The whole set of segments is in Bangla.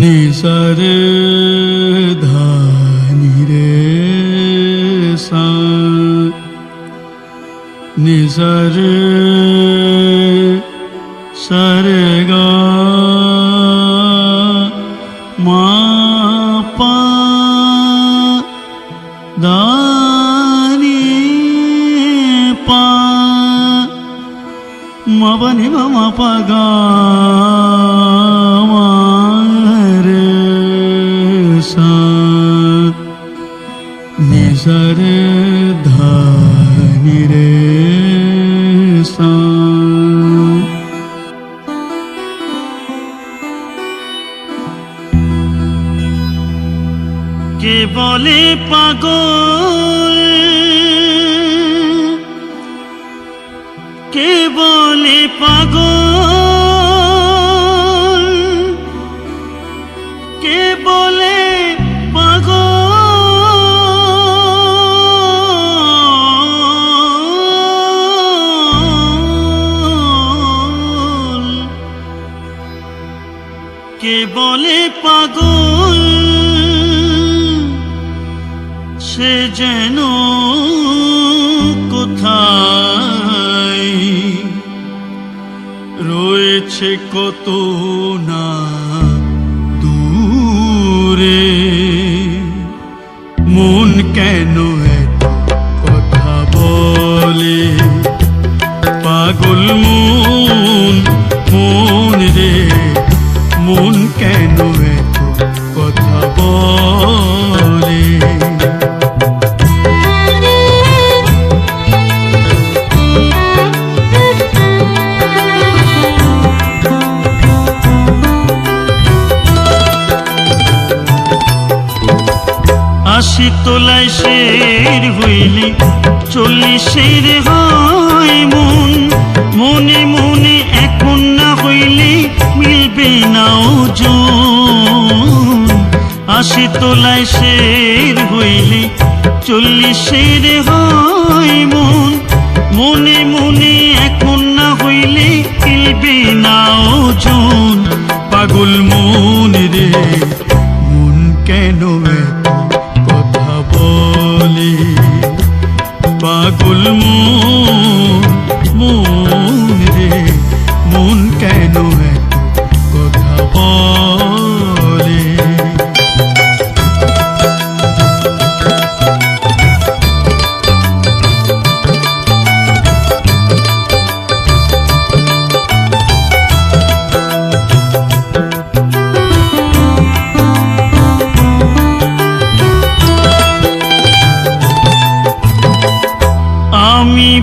निसरे धी रे निसरे गीपा मम निपा নিসর ধানি রে কে বলে পাগল কে বলে পাগল। পাগল সে যেন কোথায়? রয়েছে কত না দূরে। মন কেন আশি তোলায় শের হইলি, চল্লিশের হয় মন। মনে মনে এখন না হইলে মিলবে না ওজন। আশি তোলায় শের হইলি, চল্লিশের হয় মন। মনে মনে এখন না হইলে মিলবে না ওজন। পাগল মন রে, মন কেন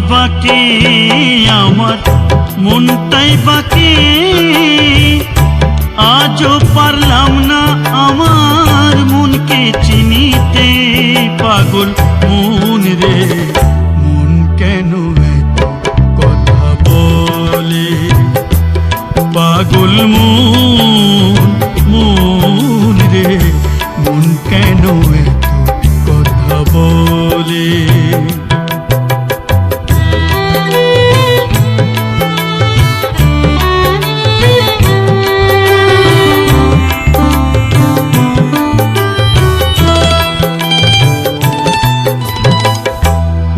বাকি, আমার মনটাই বাকি। আজও পারলাম না আমার মনকে চিনিতে, পাগল মন রে। মন কেন এত কথা বলে? পাগল মন।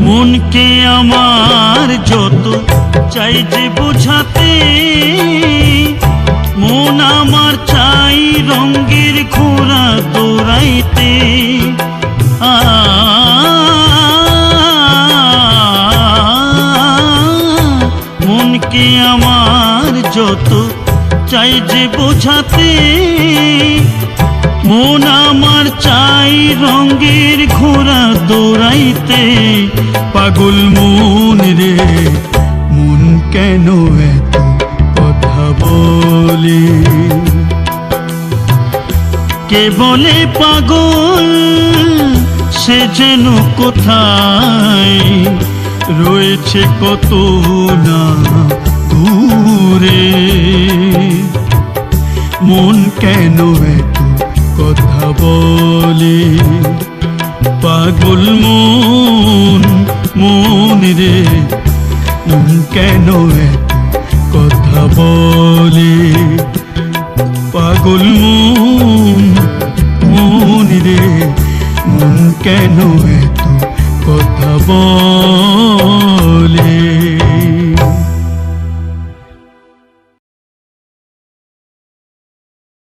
মনকে আমার যত চাই যে বোঝাতে, মন আমার চাই রঙ্গের ঘোড়া দৌড়াইতে মনকে আমার যত চাই যে বোঝাতে মন আমার চাই রঙ্গের ঘোড়া দৌড়াইতে। পাগল মন রে, মন কেন এত কথা বলে? কে বলে পাগল, সে যেন কোথায়? রয়েছে কত না দূরে। মন কেন এত কথা বলে। পাগল মন মন রে কেন কথা বলে? পাগল মন মন রে কেন এত কথা বলে?